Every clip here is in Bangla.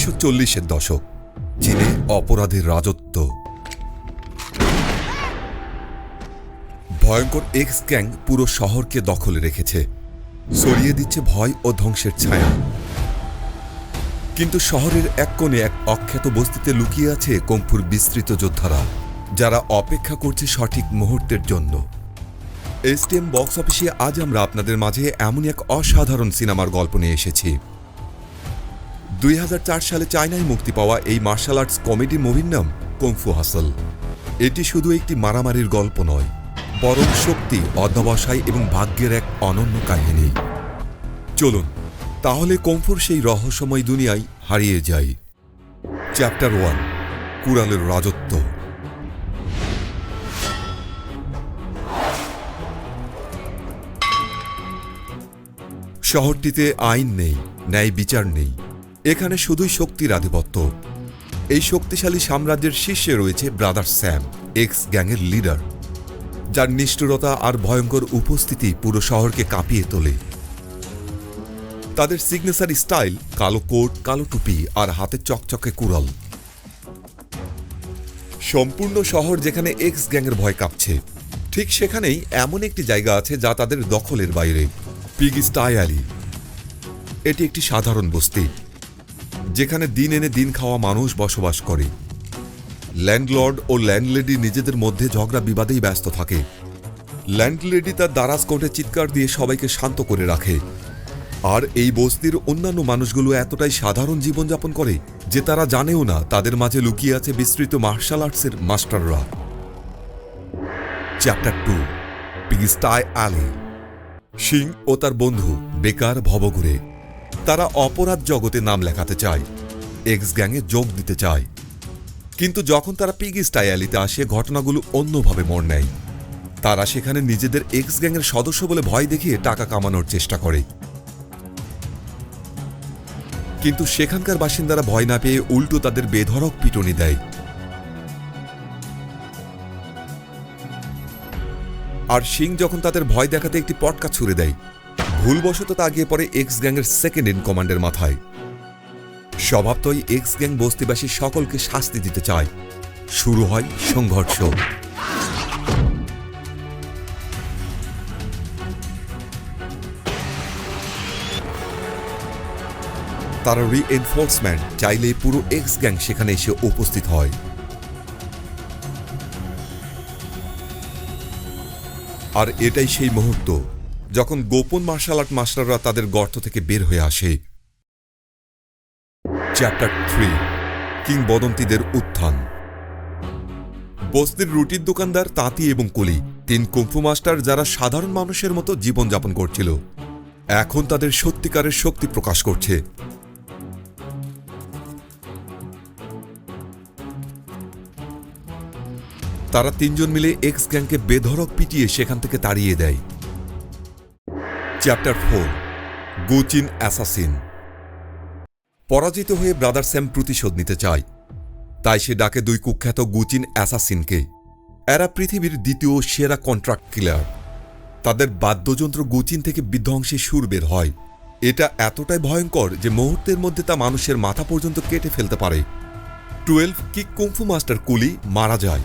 উনিশশো চল্লিশের দশক, চীনে অপরাধের রাজত্ব। ভয়ঙ্কর এক্স গ্যাং পুরো শহরকে দখলে রেখেছে। সরিয়ে দিচ্ছে ভয় ও ধ্বংসের ছায়া। কিন্তু শহরের এক কোণে এক অখ্যাত বস্তিতে লুকিয়ে আছে কম্পুর বিস্তৃত যোদ্ধারা, যারা অপেক্ষা করছে সঠিক মুহূর্তের জন্য। এসটিএম বক্স অফিসে আজ আমরা আপনাদের মাঝে এমন এক অসাধারণ সিনেমার গল্প নিয়ে এসেছি। দুই হাজার চার সালে চায়নায় মুক্তি পাওয়া এই মার্শাল আর্টস কমেডি মুভির নাম কংফু হাসল। এটি শুধু একটি মারামারির গল্প নয়, বরং শক্তি, অধ্যবসায় এবং ভাগ্যের এক অনন্য কাহিনী। চলুন, তাহলে কম্ফুর সেই রহস্যময় দুনিয়ায় হারিয়ে যাই। চ্যাপ্টার ওয়ান, কুড়ালের রাজত্ব। শহরটিতে আইন নেই, ন্যায় বিচার নেই। এখানে শুধুই শক্তির আধিপত্য। এই শক্তিশালী সাম্রাজ্যের শীর্ষে রয়েছে ব্রাদার স্যাম এক্স গ্যাংয়ের লিডার, যার নিষ্ঠুরতা আর ভয়ঙ্কর উপস্থিতি পুরো শহরকে কাঁপিয়ে তোলে। তাদের সিগনেচার স্টাইল কালো কোট, কালো টুপি আর হাতে চকচকে কুড়াল। সম্পূর্ণ শহর যেখানে এক্স গ্যাংয়ের ভয় কাঁপছে, ঠিক সেখানেই এমন একটি জায়গা আছে যা তাদের দখলের বাইরে অ্যালি এটি একটি সাধারণ বস্তি। যেখানে দিন এনে দিন খাওয়া মানুষ বসবাস করে। ল্যান্ডলর্ড ও ল্যান্ডলেডি নিজেদের মধ্যে ঝগড়া বিবাদেই ব্যস্ত থাকে। ল্যান্ডলেডি তার দারাজ কোর্টে চিৎকার দিয়ে সবাইকে শান্ত করে রাখে। আর এই বস্তির অন্যান্য মানুষগুলো এতটাই সাধারণ জীবনযাপন করে যে তারা জানেও না তাদের মাঝে লুকিয়ে আছে বিস্তৃত মার্শাল আর্টসের মাস্টাররা। Chapter two, pigsty alley Sing ও তার বন্ধু বেকার ভবঘুরে। তারা অপরাধ জগতে নাম লেখাতে চায় এক্স গ্যাংয়ে যোগ দিতে চায়। কিন্তু যখন তারা পিগি স্টাইলিতে আসে, ঘটনাগুলো অন্যভাবে মোড় নেয়। তারা সেখানে নিজেদের এক্স গ্যাংয়ের সদস্য বলে ভয় দেখিয়ে টাকা কামানোর চেষ্টা করে। কিন্তু সেখানকার বাসিন্দারা ভয় না পেয়ে উল্টো তাদের বেধড়ক পিটনি দেয়। আর সিং যখন তাদের ভয় দেখাতে একটি পটকা ছুড়ে দেয় ভুলবশত তা গিয়ে পড়ে এক্স গ্যাংয়ের সেকেন্ড ইন কমান্ডের মাথায়। স্বভাবতই এক্স গ্যাং বস্তিবাসী সকলকে শাস্তি দিতে চায়। শুরু হয় সংঘর্ষ। তারা রিএনফোর্সমেন্ট চাইলে পুরো এক্স গ্যাং সেখানে এসে উপস্থিত হয়। আর এটাই সেই মুহূর্ত। যখন গোপন মার্শাল আর্ট মাস্টাররা তাদের গর্ত থেকে বের হয়ে আসে। চ্যাপ্টার থ্রি কিংবদন্তিদের উত্থান। বস্তির রুটির দোকানদার তাঁতি এবং কলি, তিন কুম্ফু মাস্টার যারা সাধারণ মানুষের মতো জীবনযাপন করছিল, এখন তাদের সত্যিকারের শক্তি প্রকাশ করছে। তারা তিনজন মিলে এক্স গ্যাংকে বেধড়ক পিটিয়ে সেখান থেকে তাড়িয়ে দেয়। চ্যাপ্টার ফোর গুচিন অ্যাসাসিন পরাজিত হয়ে ব্রাদার স্যাম প্রতিশোধ নিতে চায়। তাই সে ডাকে দুই কুখ্যাত গুচিন অ্যাসাসিনকে এরা পৃথিবীর দ্বিতীয় সেরা কন্ট্রাক্ট কিলার তাদের বাদ্যযন্ত্র গুচিন থেকে বিধ্বংসী সুর বের হয়। এটা এতটাই ভয়ঙ্কর যে মুহূর্তের মধ্যে তা মানুষের মাথা পর্যন্ত কেটে ফেলতে পারে। Twelve kick kung fu master coolie মারা যায়।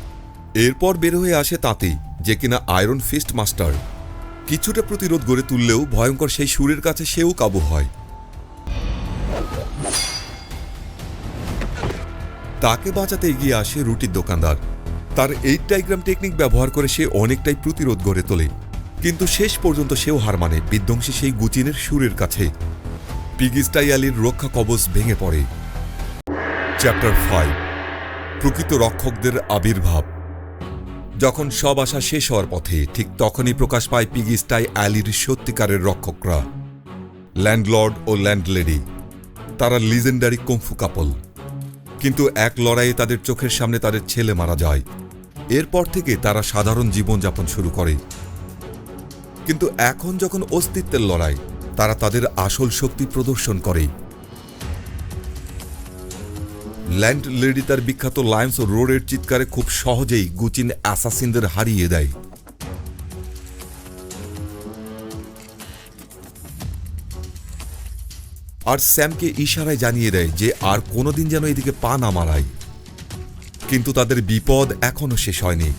এরপর বের হয়ে আসে তাঁতি, যে কিনা আয়রন ফিস্ট মাস্টার কিছুটা প্রতিরোধ গড়ে তুললেও ভয়ঙ্কর সেই সুরের কাছে সেও কাবু হয়। তাকে বাঁচাতে এগিয়ে আসে রুটির দোকানদার। তার এইট ডাইগ্রাম টেকনিক ব্যবহার করে সে অনেকটাই প্রতিরোধ গড়ে তোলে। কিন্তু শেষ পর্যন্ত সেও হার মানে বিধ্বংসী সেই গুচিনের সুরের কাছে। পিগিস্টাই আলীর রক্ষা কবচ ভেঙে পড়ে। Chapter five. প্রকৃত রক্ষকদের আবির্ভাব। যখন সব আশা শেষ হওয়ার পথে, ঠিক তখনই প্রকাশ পায় পিগিস্টাই অ্যালির সত্যিকারের রক্ষকরা, ল্যান্ডলর্ড ও ল্যান্ডলেডি। তারা লিজেন্ডারি কম্ফু কাপল। কিন্তু এক লড়াইয়ে তাদের চোখের সামনে তাদের ছেলে মারা যায়। এরপর থেকে তারা সাধারণ জীবনযাপন শুরু করে। কিন্তু এখন যখন অস্তিত্বের লড়াই, তারা তাদের আসল শক্তি প্রদর্শন করে। ল্যান্ড লেডি তার বিখ্যাত লায়ন্স রোডের চিৎকারে খুব সহজেই গুচিন অ্যাসাসিনদের হারিয়ে দেয়। আর স্যামকে ইশারায় জানিয়ে দেয় যে আর কোনোদিন যেন এদিকে পা না মারায়। কিন্তু তাদের বিপদ এখনও শেষ হয়নি।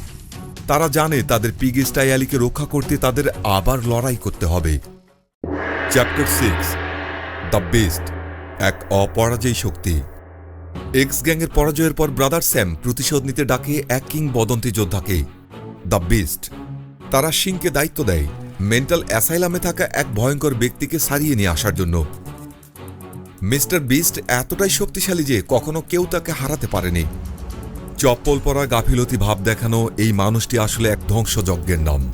তারা জানে তাদের পিগ স্টাইয়ালিকে রক্ষা করতে তাদের আবার লড়াই করতে হবে। চ্যাপ্টার সিক্স, দ্য বেস্ট, এক অপরাজয়ী শক্তি। এক্স গ্যাংয়ের পরাজয়ের পর ব্রাদার স্যাম প্রতিশোধ নিতে ডাকে এক কিংবদন্তি যোদ্ধাকে। The best. তারা সিংকে দায়িত্ব দেয়। মেন্টাল অ্যাসাইলামে থাকা এক ভয়ঙ্কর ব্যক্তিকে সারিয়ে নিয়ে আসার জন্য। মিস্টার বিস্ট এতটাই শক্তিশালী যে কখনো কেউ তাকে হারাতে পারেনি। চপ্পল পরা গাফিলতি ভাব দেখানো এই মানুষটি আসলে এক ধ্বংসযজ্ঞের নাম।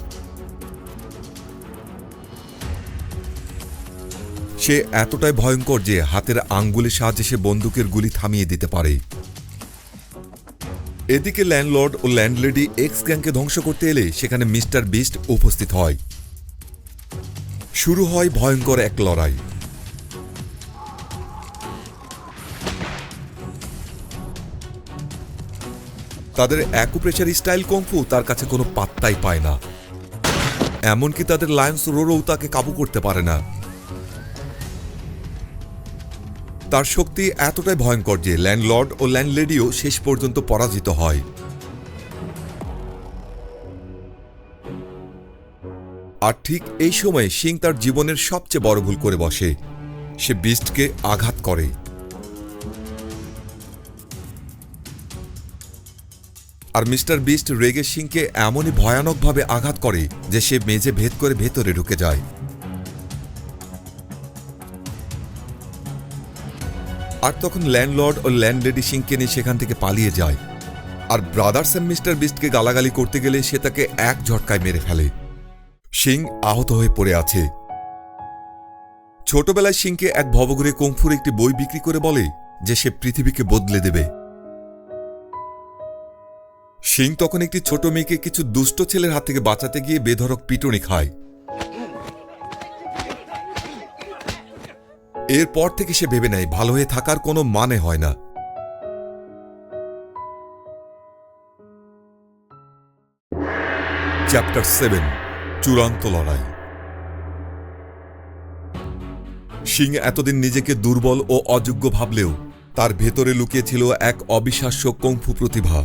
সে এতটাই ভয়ঙ্কর যে হাতের আঙ্গুলের সাহায্যে সে বন্দুকের গুলি থামিয়ে দিতে পারে। এদিকে ল্যান্ডলর্ড ও ল্যান্ডলেডি এক্স গ্যাংকে ধ্বংস করতে এলে সেখানে মিস্টার বিস্ট উপস্থিত হয়। শুরু হয় ভয়ঙ্কর এক লড়াই। তাদের অ্যাকুপ্রেশার স্টাইল কম্ফু তার কাছে কোনো পাত্তাই পায় না। এমনকি তাদের লায়ন্স রোরও তাকে কাবু করতে পারে না। তার শক্তি এতটাই ভয়ঙ্কর যে ল্যান্ডলর্ড ও ল্যান্ডলেডিও শেষ পর্যন্ত পরাজিত হয়। আর ঠিক এই সময়ে সিং তার জীবনের সবচেয়ে বড় ভুল করে বসে। সে বিস্টকে আঘাত করে। আর মিস্টার বিস্ট রেগে সিংকে এমনই ভয়ানকভাবে আঘাত করে যে সে মেঝে ভেদ করে ভেতরে ঢুকে যায়। আর তখন ল্যান্ডলর্ড ও ল্যান্ডলেডি সিংকে নিয়ে সেখান থেকে পালিয়ে যায়। আর ব্রাদার্স এন্ড মিস্টার বিস্টকে গালাগালি করতে গেলে সে তাকে এক ঝটকায় মেরে ফেলে। সিং আহত হয়ে পড়ে আছে। ছোটবেলায় সিংকে এক ভবঘুরে কুংফুর একটি বই বিক্রি করে বলে যে সে পৃথিবীকে বদলে দেবে। সিং তখন একটি ছোট মেয়েকে কিছু দুষ্ট ছেলের হাত থেকে বাঁচাতে গিয়ে বেধরক পিটুনি খায়। এরপর থেকে সে ভেবে নেয়, ভালো হয়ে থাকার কোনো মানে হয় না। চ্যাপ্টার সেভেন চূড়ান্ত লড়াই। সিং এতদিন নিজেকে দুর্বল ও অযোগ্য ভাবলেও তার ভেতরে লুকিয়েছিল এক অবিশ্বাস্য কংফু প্রতিভা।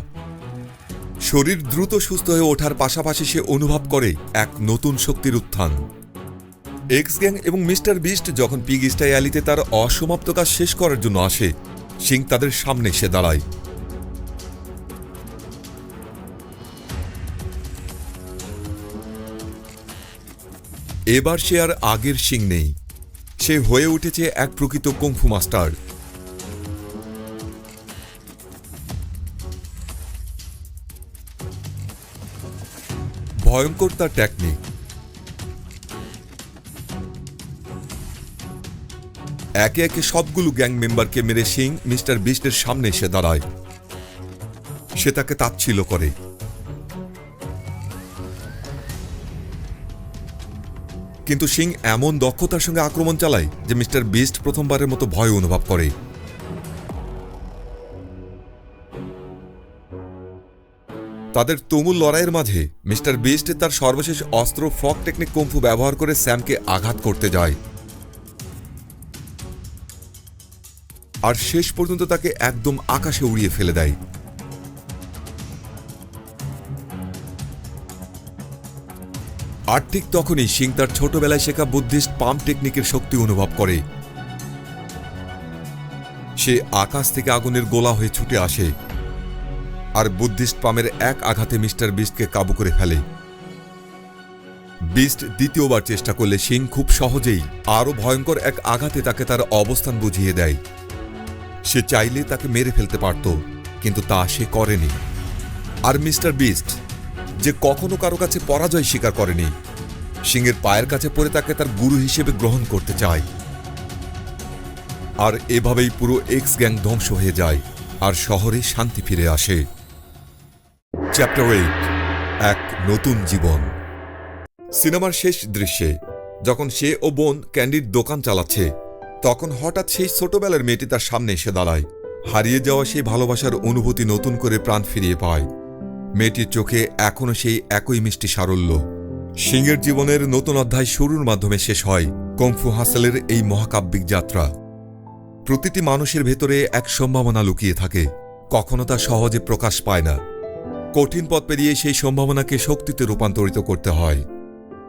শরীর দ্রুত সুস্থ হয়ে ওঠার পাশাপাশি সে অনুভব করে এক নতুন শক্তির উত্থান। এক্স গ্যাং এবং মিস্টার বিস্ট যখন পিগ স্টাই অ্যালিতে তার অসমাপ্ত কাজ শেষ করার জন্য আসে, সিং তাদের সামনে এসে দাঁড়ায়। এবার সে আর আগের সিং নেই। সে হয়ে উঠেছে এক প্রকৃত কুংফু মাস্টার। ভয়ঙ্কর তার টেকনিক একে একে সবগুলো গ্যাং মেম্বারকে মেরে সিং, মিস্টার বিস্টের সামনে এসে দাঁড়ায়। সে তাকে তাচ্ছিল করে। কিন্তু সিং এমন দক্ষতার সঙ্গে আক্রমণ চালায় যে মিস্টার বিস্ট প্রথমবারের মতো ভয় অনুভব করে। তাদের তুমুল লড়াইয়ের মাঝে মিস্টার বিস্ট তার সর্বশেষ অস্ত্র ফক টেকনিক কম্ফু ব্যবহার করে স্যামকে আঘাত করতে যায়। আর শেষ পর্যন্ত তাকে একদম আকাশে উড়িয়ে ফেলে দেয়। আর ঠিক তখনই সিং তার ছোটবেলায় শেখা বুদ্ধিস্ট পাম্প টেকনিকের শক্তি অনুভব করে। সে আকাশ থেকে আগুনের গোলা হয়ে ছুটে আসে আর বুদ্ধিস্ট পামের এক আঘাতে মিস্টার বিস্টকে কাবু করে ফেলে। বিস্ট দ্বিতীয়বার চেষ্টা করলে সিং খুব সহজেই আরও ভয়ঙ্কর এক আঘাতে তাকে তার অবস্থান বুঝিয়ে দেয়। সে চাইলে তাকে মেরে ফেলতে পারত, কিন্তু তা সে করেনি। আর মিস্টার বিস্ট, যে কখনো কারও কাছে পরাজয় স্বীকার করেনি সিংয়ের পায়ের কাছে পড়ে তাকে তার গুরু হিসেবে গ্রহণ করতে চায়। আর এভাবেই পুরো এক্স গ্যাং ধ্বংস হয়ে যায়, আর শহরে শান্তি ফিরে আসে। চ্যাপ্টার এইট এক নতুন জীবন। সিনেমার শেষ দৃশ্যে, যখন সে ও বোন ক্যান্ডির দোকান চালাচ্ছে তখন হঠাৎ সেই ছোটবেলার মেয়েটি তার সামনে এসে দাঁড়ায়। হারিয়ে যাওয়া সেই ভালোবাসার অনুভূতি নতুন করে প্রাণ ফিরিয়ে পায়। মেয়েটির চোখে এখনও সেই একই মিষ্টি সারল্য। সিংহের জীবনের নতুন অধ্যায় শুরুর মাধ্যমে শেষ হয় কংফু হাসেলের এই মহাকাব্যিক যাত্রা। প্রতিটি মানুষের ভেতরে এক সম্ভাবনা লুকিয়ে থাকে। কখনো তা সহজে প্রকাশ পায় না। কঠিন পথ পেরিয়ে সেই সম্ভাবনাকে শক্তিতে রূপান্তরিত করতে হয়।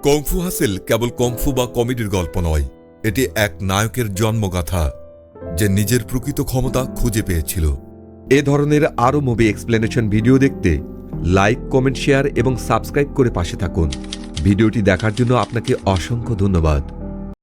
কংফু হাসেল কেবল কংফু বা কমেডির গল্প নয়। এটি এক নায়কের জন্মগাথা যে নিজের প্রকৃত ক্ষমতা খুঁজে পেয়েছিল। এ ধরনের আরও মুভি এক্সপ্লেনেশন ভিডিও দেখতে লাইক কমেন্ট শেয়ার এবং সাবস্ক্রাইব করে পাশে থাকুন। ভিডিওটি দেখার জন্য আপনাকে অসংখ্য ধন্যবাদ।